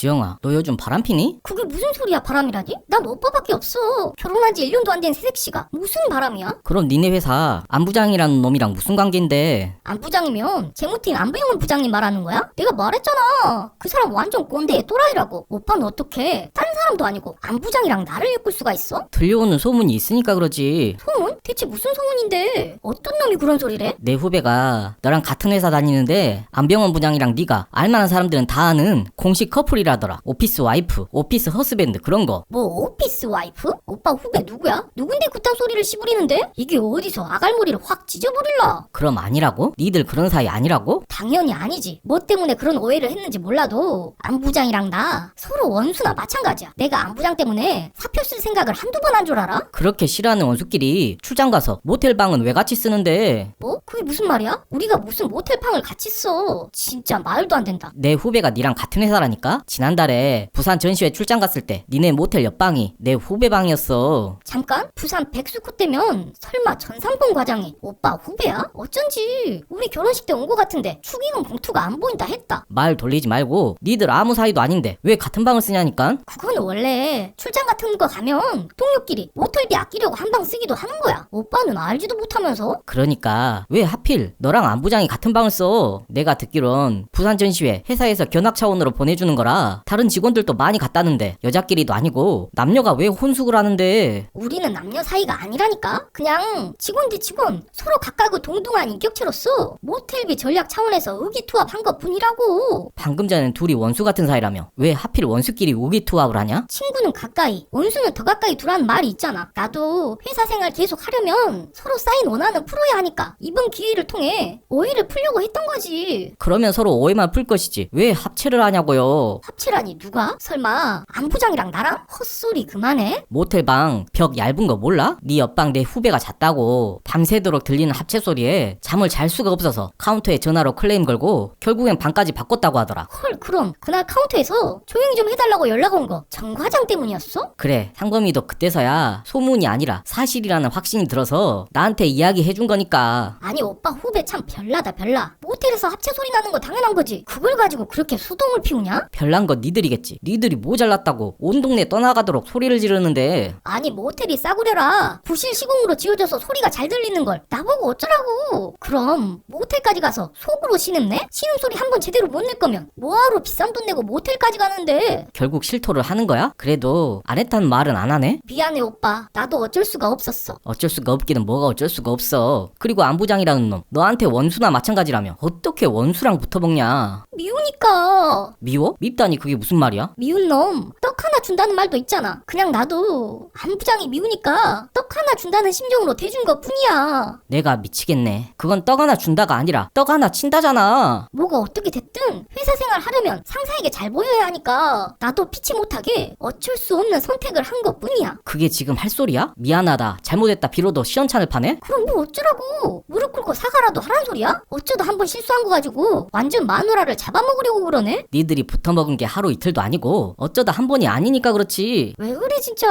지영아, 너 요즘 바람 피니? 그게 무슨 소리야 바람이라니? 난 오빠밖에 없어 결혼한 지 1년도 안 된 새색시가 무슨 바람이야? 그럼 니네 회사 안부장이라는 놈이랑 무슨 관계인데? 안 부장이면 재무팀 안부영은 부장님 말하는 거야? 내가 말했잖아 그 사람 완전 꼰대 또라이라고 오빠는 어떻게 다른 사람도 아니고 안 부장이랑 나를 엮을 수가 있어? 들려오는 소문이 있으니까 그러지. 소문? 대체 무슨 소문인데 어떤 놈이 그런 소리래? 내 후배가 너랑 같은 회사 다니는데 안병원 부장이랑 네가 알만한 사람들은 다 아는 공식 커플이라 더라. 오피스 와이프, 오피스 허스밴드 그런 거. 뭐 오피스 와이프? 오빠 후배 누구야? 누군데 그딴 소리를 씨부리는데? 이게 어디서 아갈머리를 확 찢어버릴라 그럼 아니라고? 니들 그런 사이 아니라고? 당연히 아니지. 뭐 때문에 그런 오해를 했는지 몰라도 안부장이랑 나 서로 원수나 마찬가지야. 내가 안부장 때문에 사표 쓸 생각을 한두 번 한 줄 알아? 그렇게 싫어하는 원수끼리 출장 가서 모텔 방은 왜 같이 쓰는데? 뭐? 그게 무슨 말이야? 우리가 무슨 모텔 방을 같이 써. 진짜 말도 안 된다. 내 후배가 니랑 같은 회사라니까? 지난달에 부산 전시회 출장 갔을 때 니네 모텔 옆방이 내 후배 방이었어. 잠깐? 부산 백수코 때면 설마 전삼봉 과장이 오빠 후배야? 어쩐지 우리 결혼식 때온거 같은데 축의금 봉투가 안 보인다 했다. 말 돌리지 말고 니들 아무 사이도 아닌데 왜 같은 방을 쓰냐니까? 그거는 원래 출장 같은 거 가면 동료끼리 모텔비 아끼려고 한 방 쓰기도 하는 거야. 오빠는 알지도 못하면서 그러니까 왜 하필 너랑 안부장이 같은 방을 써? 내가 듣기론 부산 전시회 회사에서 견학 차원으로 보내주는 거라 다른 직원들도 많이 갔다는데 여자끼리도 아니고 남녀가 왜 혼숙을 하는데 우리는 남녀 사이가 아니라니까. 그냥 직원 대 직원 서로 각각의 동등한 인격체로서 모텔비 전략 차원에서 의기투합한 것 뿐이라고. 방금 전엔 둘이 원수 같은 사이라며 왜 하필 원수끼리 우기투합을 하냐? 친구는 가까이, 원수는 더 가까이 두라는 말이 있잖아. 나도 회사 생활 계속 하려면 서로 사인 원하는 풀어야 하니까 이번 기회를 통해 오해를 풀려고 했던 거지. 그러면 서로 오해만 풀 것이지 왜 합체를 하냐고요? 합체라니 누가? 설마 안부장이랑 나랑? 헛소리 그만해. 모텔방 벽 얇은 거 몰라? 네 옆방 내 후배가 잤다고 밤새도록 들리는 합체 소리에 잠을 잘 수가 없어서 카운터에 전화로 클레임 걸고 결국엔 방까지 바꿨다고 하더라. 헐 그럼 그날 카운터에서 조용히 좀 해달라고 연락 온 거 정 과장 때문이었어? 그래 상범이도 그때서야 소문이 아니라 사실이라는 확신이 들어서 나한테 이야기해 준 거니까 아니 오빠 후배 참 별나다 별나 모텔에서 합체 소리 나는 거 당연한 거지 그걸 가지고 그렇게 수동을 피우냐? 별난 건 니들이겠지. 니들이 모자랐다고 온 동네 떠나가도록 소리를 지르는데. 아니 모텔이 싸구려라. 부실 시공으로 지어져서 소리가 잘 들리는 걸 나보고 어쩌라고. 그럼 모텔까지 가서 속으로 신음내? 신음소리 한 번 제대로 못 낼 거면 뭐하러 비싼 돈 내고 모텔까지 가는데? 결국 실토를 하는 거야? 그래도 안 했다는 말은 안 하네? 미안해 오빠. 나도 어쩔 수가 없었어. 어쩔 수가 없기는 뭐가 어쩔 수가 없어. 그리고 안부장이라는 놈 너한테 원수나 마찬가지라며. 어떻게 원수랑 붙어먹냐? 미우니까. 미워? 밉다니 그게 무슨 말이야? 미운 놈 떡 하나 준다는 말도 있잖아 그냥 나도 안부장이 미우니까 떡 하나 준다는 심정으로 대준 것 뿐이야 내가 미치겠네 그건 떡 하나 준다가 아니라 떡 하나 친다잖아 뭐가 어떻게 됐든 회사 생활 하려면 상사에게 잘 보여야 하니까 나도 피치 못하게 어쩔 수 없는 선택을 한 것 뿐이야 그게 지금 할 소리야? 미안하다 잘못했다 비로도 시원찮을 파네? 그럼 뭐 어쩌라고 무릎 꿇고 사과라도 하란 소리야? 어쩌다 한 번 실수한 거 가지고 완전 마누라를 잡아먹으려고 그러네? 니들이 붙어먹은 게 하루 이틀도 아니고 어쩌다 한 번이 아니니까 그렇지. 왜 그래 진짜?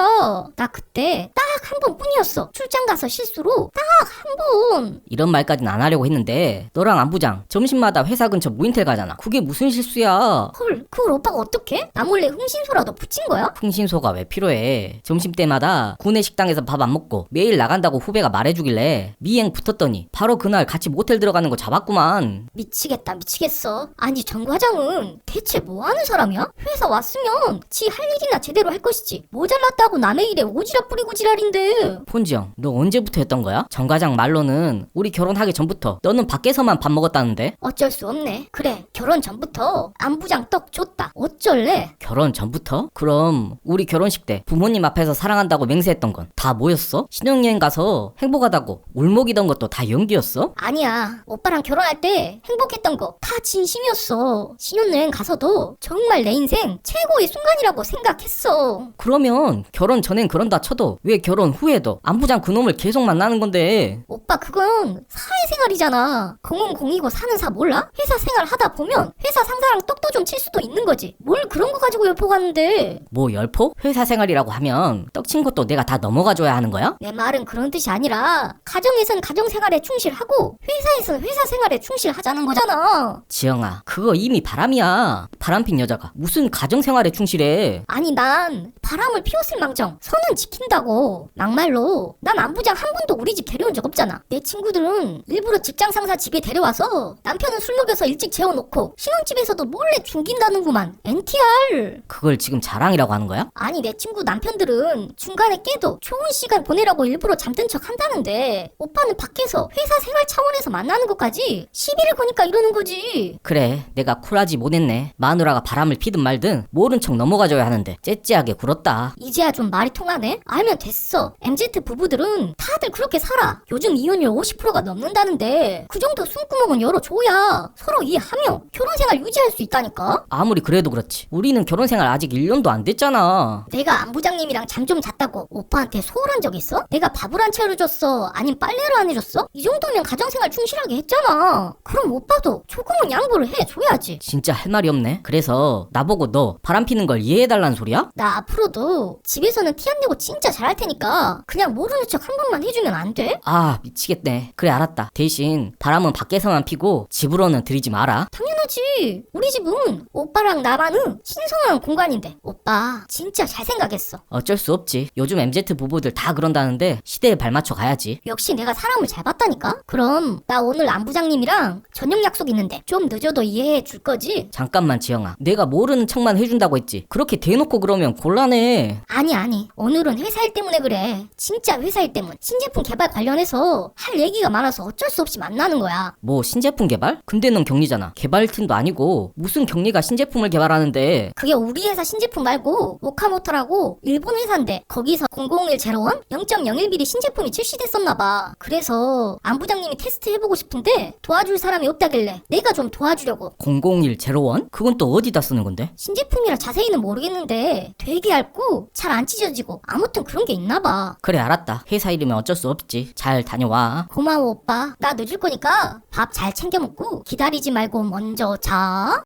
나 그때 딱 한 번뿐이었어. 출장 가서 실수로 딱 한 번. 이런 말까진 안 하려고 했는데 너랑 안부장 점심마다 회사 근처 무인텔 가잖아. 그게 무슨 실수야? 헐 그걸 오빠가 어떡해? 나 몰래 흥신소라도 붙인 거야? 풍신소가 왜 필요해? 점심때마다 구내 식당에서 밥 안 먹고 매일 나간다고 후배가 말해주길래 미행 붙었더니 바로 그날 같이 모텔 들어가는 거 잡았구만. 미치겠다 미치겠어. 아니 정 과장은 대체 뭐 하는 사람이야? 회사 왔으면 지 할 일이나 제대로 할 것이지. 모자랐다고 남의 일에 오지랖 뿌리고 지랄인데 폰지영 너 언제부터 했던 거야? 정과장 말로는 우리 결혼하기 전부터 너는 밖에서만 밥 먹었다는데 어쩔 수 없네 그래 결혼 전부터 안부장 떡 줬다 어쩔래? 결혼 전부터? 그럼 우리 결혼식 때 부모님 앞에서 사랑한다고 맹세했던 건 다 뭐였어? 신혼여행 가서 행복하다고 울먹이던 것도 다 연기였어? 아니야 오빠랑 결혼할 때 행복했던 거 다 진심이었어 신혼여행 가서도 정말 내 인생 최고의 순간이라고 생각했어 그러면 결혼 전엔 그런다 쳐도 왜 결혼 결혼 후에도 안부장 그놈을 계속 만나는 건데 오빠 그건 사회생활이잖아. 공은 공이고 사는 사 몰라? 회사 생활 하다 보면 회사 상사랑 떡도 좀 칠 수도 있는 거지. 뭘 그런 거 가지고 열포가는데. 뭐 열포? 회사 생활이라고 하면 떡친 것도 내가 다 넘어가줘야 하는 거야? 내 말은 그런 뜻이 아니라 가정에선 가정 생활에 충실하고 회사에선 회사 생활에 충실하자는 거잖아. 지영아 그거 이미 바람이야 바람핀 여자가 무슨 가정생활에 충실해 아니 난 바람을 피웠을 망정 선은 지킨다고 막말로. 난 안부장 한 번도 우리 집 데려온 적 없잖아. 내 친구들은 일부러 직장 상사 집에 데려와서 남편은 술 먹여서 일찍 재워놓고 신혼집에서도 몰래 죽인다는구만. NTR 그걸 지금 자랑이라고 하는 거야? 아니 내 친구 남편들은 중간에 깨도 좋은 시간 보내라고 일부러 잠든 척 한다는데 오빠는 밖에서 회사 생활 차원에서 만나는 것까지 시비를 거니까 이러는 거지. 그래 내가 쿨하지 못했네. 마누라가 바람을 피든 말든 모른 척 넘어가줘야 하는데 째째하게 굴었다. 이제야 좀 말이 통하네? 알면 됐어. MZ 부부들은 다들 그렇게 살아. 요즘 이혼율 50%가 넘는다는데 그 정도 숨구멍은 열어줘야 서로 이해하며 결혼 생활 유지할 수 있다니까? 아무리 그래도 그렇지 우리는 결혼 생활 아직 1년도 안 됐잖아 내가 안 부장님이랑 잠 좀 잤다고 오빠한테 소홀한 적 있어? 내가 밥을 안 차려줬어? 아님 빨래를 안 해줬어? 이 정도면 가정생활 충실하게 했잖아. 그럼 오빠도 조금은 양보를 해줘야지. 진짜 할 말이 없네 그래서 나보고 너 바람 피는 걸 이해해달라는 소리야? 나 앞으로도 집에서는 티 안 내고 진짜 잘할 테니까 그냥 모르는 척 한 번만 해주면 안 돼? 아 미치겠네 그래 알았다 대신 바람은 밖에서만 피고 집으로는 들이지 마라 당연하지. 우리 집은 오빠랑 나만은 신성한 공간인데 오빠 진짜 잘 생각했어. 어쩔 수 없지 요즘 MZ 부부들 다 그런다는데 시대에 발맞춰 가야지 역시 내가 사람을 잘 봤다니까? 그럼 나 오늘 안부장님이랑 저녁 약속 있는데 좀 늦어도 이해해 줄 거지? 잠깐만 지영아 내가 모르는 척만 해준다고 했지 그렇게 대놓고 그러면 곤란해 아니 아니 오늘은 회사 일 때문에 그래. 진짜 회사 일 때문. 신제품 개발 관련해서 할 얘기가 많아서 어쩔 수 없이 만나는 거야. 뭐 신제품 개발? 근데 넌 격리잖아 개발팀도 아니고 무슨 격리가 신제품을 개발하는데 그게 우리 회사 신제품 말고 오카모토라고 일본 회사인데 거기서 001 제로원 0.01mm 신제품이 출시됐었나 봐. 그래서 안 부장님이 테스트 해보고 싶은데 도와줄 사람이 없다길래 내가 좀 도와주려고. 001 제로원? 그건 또 어디다 쓰는 건데? 신제품이라 자세히는 모르겠는데 되게 얇고 잘 안 찢어지고 아무튼 그런 게 있나 봐. 그래 알았다 회사 이름면 어쩔 수 없지 잘 다녀와 고마워 오빠. 나 늦을 거니까 밥 잘 챙겨 먹고 기다리지 말고 먼저 자.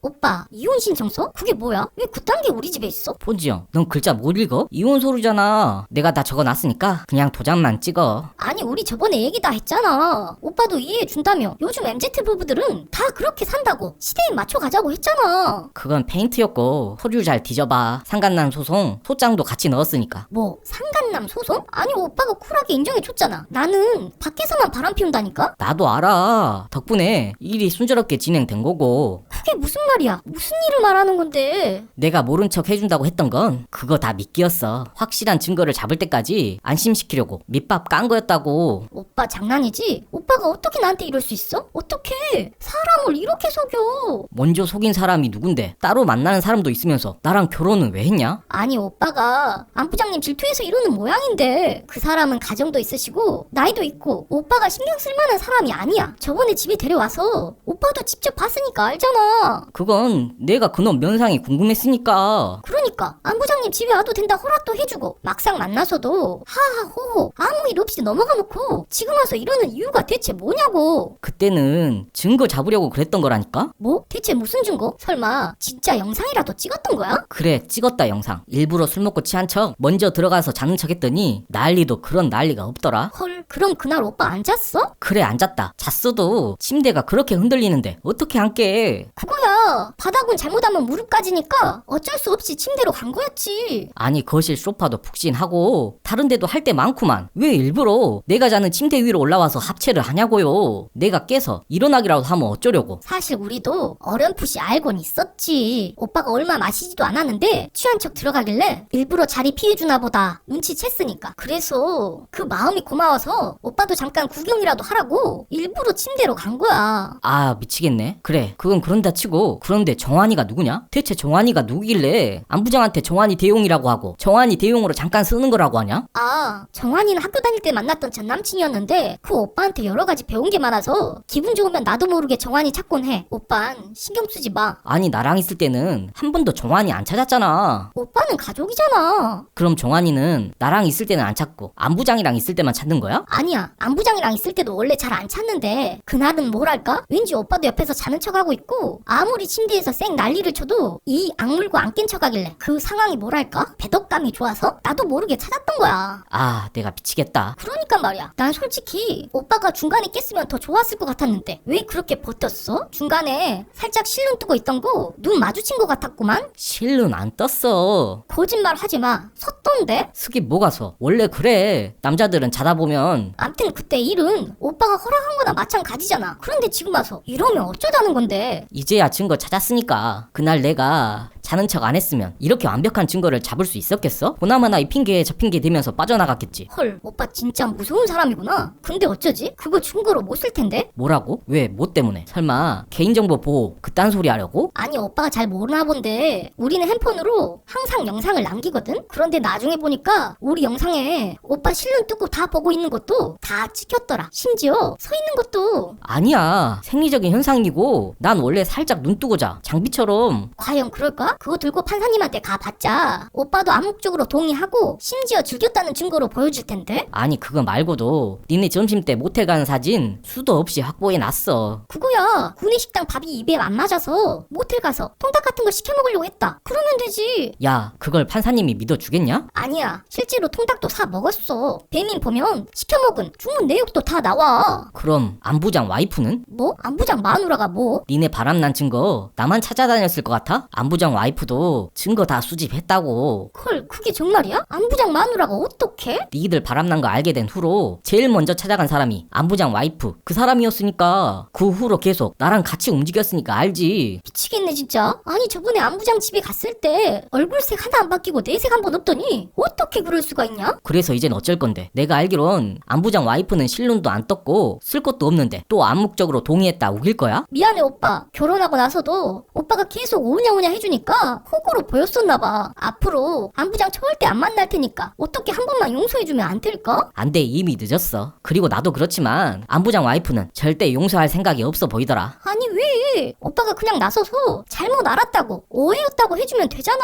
오빠, 이혼 신청서? 그게 뭐야? 왜 그딴 게 우리 집에 있어? 폰지영 넌 글자 못 읽어? 이혼 소리잖아 내가 다 적어놨으니까 그냥 도장만 찍어 아니, 우리 저번에 얘기 다 했잖아. 오빠도 이해해 준다며. 요즘 MZ 부부들은 다 그렇게 산다고. 시대에 맞춰 가자고 했잖아. 그건 페인트였고 서류 잘 뒤져봐 상간난 소송 소장도 같이 넣었으니까 뭐, 상간남 소송? 아니, 오빠가 쿨하게 인정해 줬잖아. 나는 밖에서만 바람 피운다니까? 나도 알아 덕분에 일이 순조롭게 진행된 거고 그게 무슨 말이야? 무슨 일을 말하는 건데? 내가 모른 척 해준다고 했던 건 그거 다 미끼였어 확실한 증거를 잡을 때까지 안심시키려고 밑밥 깐 거였다고 오빠 장난이지? 오빠가 어떻게 나한테 이럴 수 있어? 어떻게 사람을 이렇게 속여? 먼저 속인 사람이 누군데 따로 만나는 사람도 있으면서 나랑 결혼은 왜 했냐? 아니 오빠가 안 부장님 질투해서 이러는 모양인데 그 사람은 가정도 있으시고 나이도 있고 오빠가 신경 쓸 만한 사람이 아니야. 저번에 집에 데려와서 오빠도 직접 봤으니까 알잖아. 그건 내가 그놈 면상이 궁금했으니까 그 러니까 안부장님 집에 와도 된다 허락도 해주고 막상 만나서도 하하호호 아무 일 없이 넘어가 놓고 지금 와서 이러는 이유가 대체 뭐냐고. 그때는 증거 잡으려고 그랬던 거라니까? 뭐? 대체 무슨 증거? 설마 진짜 영상이라도 찍었던 거야? 그래 찍었다 영상 일부러 술 먹고 취한 척 먼저 들어가서 자는 척 했더니 난리도 그런 난리가 없더라 헐 그럼 그날 오빠 안 잤어? 그래 앉았다 잤어도 침대가 그렇게 흔들리는데 어떻게 앉게 그거야 바닥은 잘못하면 무릎까지니까 어쩔 수 없이 침대 로 간 거였지. 아니 거실 소파도 푹신하고 다른 데도 할 때 많구만. 왜 일부러 내가 자는 침대 위로 올라와서 합체를 하냐고요. 내가 깨서 일어나기라도 하면 어쩌려고. 사실 우리도 어렴풋이 알곤 있었지. 오빠가 얼마 마시지도 않았는데 취한 척 들어가길래 일부러 자리 피해주나 보다. 눈치챘으니까. 그래서 그 마음이 고마워서 오빠도 잠깐 구경이라도 하라고 일부러 침대로 간 거야. 아 미치겠네. 그래. 그건 그런다 치고 그런데 정환이가 누구냐? 대체 정환이가 누구길래 안 부장한테 정환이 대용이라고 하고 정환이 대용으로 잠깐 쓰는 거라고 하냐 아 정환이는 학교 다닐 때 만났던 전 남친이었는데 그 오빠한테 여러 가지 배운 게 많아서 기분 좋으면 나도 모르게 정환이 찾곤 해. 오빤 신경 쓰지 마. 아니 나랑 있을 때는 한 번도 정환이 안 찾았잖아. 오빠는 가족이잖아. 그럼 정환이는 나랑 있을 때는 안 찾고 안부장이랑 있을 때만 찾는 거야? 아니야. 안부장이랑 있을 때도 원래 잘 안 찾는데 그날은 뭐랄까? 왠지 오빠도 옆에서 자는 척하고 있고 아무리 침대에서 쌩 난리를 쳐도 이 악물고 안 깬 척하길래 그 상황이 뭐랄까? 배덕감이 좋아서 나도 모르게 찾았던 거야. 아 내가 미치겠다. 그러니까 말이야. 난 솔직히 오빠가 중간에 깼으면 더 좋았을 것 같았는데 왜 그렇게 버텼어? 중간에 살짝 실눈 뜨고 있던 거 눈 마주친 것 같았구만. 실눈 안 떴어. 거짓말 하지 마. 섰던데? 스기 뭐가 서? 원래 그래. 남자들은 자다 보면 암튼 그때 일은 오빠가 허락한 거나 마찬가지잖아. 그런데 지금 와서 이러면 어쩌자는 건데? 이제야 증거 찾았으니까 그날 내가 자는 척 안 했으면 이렇게 완벽한 증거를 잡을 수 있었겠어? 보나마나 이 핑계에 저 핑계 대면서 빠져나갔겠지. 헐, 오빠 진짜 무서운 사람이구나. 근데 어쩌지? 그거 증거로 못 쓸 텐데? 뭐라고? 왜? 뭐 때문에? 설마 개인정보 보호 그딴 소리 하려고? 아니, 오빠가 잘 모르나 본데, 우리는 핸폰으로 항상 영상을 남기거든? 그런데 나중에 보니까, 우리 영상에 오빠 실눈 뜨고 다 보고 있는 것도 다 찍혔더라. 심지어, 서 있는 것도, 아니야. 생리적인 현상이고 난 원래 살짝 눈 뜨고 자. 장비처럼 과연 그럴까? 그거 들고 판사님한테 가봤자, 오빠도 암묵적으로 동의하고, 심지어 즐겼다는 증거로 보여줄 텐데? 아니 그거 말고도 니네 점심 때 모텔 가는 사진 수도 없이 확보해 놨어. 그거야. 구내식당 밥이 입에 안 맞아서, 모텔 가서 통닭 같은 거 시켜 먹으려고 했다. 그러면 되지. 야 그걸 판사님이 믿어주겠냐? 아니야. 실제로 통닭도 사 먹었어. 배민 보면 시켜 먹은 주문 내역도 다 나와. 그럼 안부장 와이프는? 뭐? 안부장 마누라가 뭐? 니네 바람난 증거 나만 찾아다녔을 것 같아? 안부장 와이프 도 증거 다 수집했다고. 헐, 그게 정말이야? 안부장 마누라가 어떡해? 니들 바람난 거 알게 된 후로 제일 먼저 찾아간 사람이 안부장 와이프 그 사람이었으니까 그 후로 계속 나랑 같이 움직였으니까 알지. 미치겠네 진짜. 아니 저번에 안부장 집에 갔을 때 얼굴색 하나 안 바뀌고 내색 한 번 없더니 어떻게 그럴 수가 있냐? 그래서 이젠 어쩔 건데 내가 알기론 안부장 와이프는 실눈도 안 떴고 쓸 것도 없는데 또 암묵적으로 동의했다 우길 거야? 미안해 오빠. 결혼하고 나서도 오빠가 계속 오냐오냐 해주니까 호구로 보였었나 봐. 앞으로 안부장 절대 안 만날 테니까 어떻게 한 번만 용서해주면 안 될까? 안 돼 이미 늦었어. 그리고 나도 그렇지만 안부장 와이프는 절대 용서할 생각이 없어 보이더라. 아니 왜? 오빠가 그냥 나서서 잘못 알았다고 오해였다고 해주면 되잖아.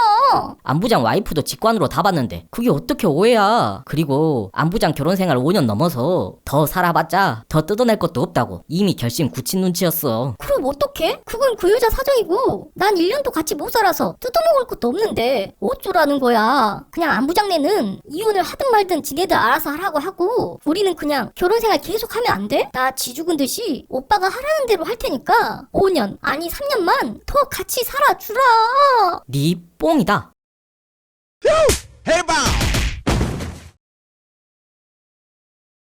안부장 와이프도 직관으로 다 봤는데 그게 어떻게 오해야? 그리고 안부장 결혼 생활 5년 넘어서 더 살아봤자 더 뜯어낼 것도 없다고 이미 결심 굳힌 눈치였어. 그럼 어떡해? 그건 그 여자 사정이고 난 1년도 같이 못 살아서 뜯어먹을 것도 없는데 어쩌라는 거야. 그냥 안부장네는 이혼을 하든 말든 지네들 알아서 하라고 하고 우리는 그냥 결혼 생활 계속 하면 안 돼? 나 지 죽은 듯이 오빠가 하라는 대로 할 테니까 5년 아니 3년만 더 같이 살아주라. 네 뽕이다. Bow.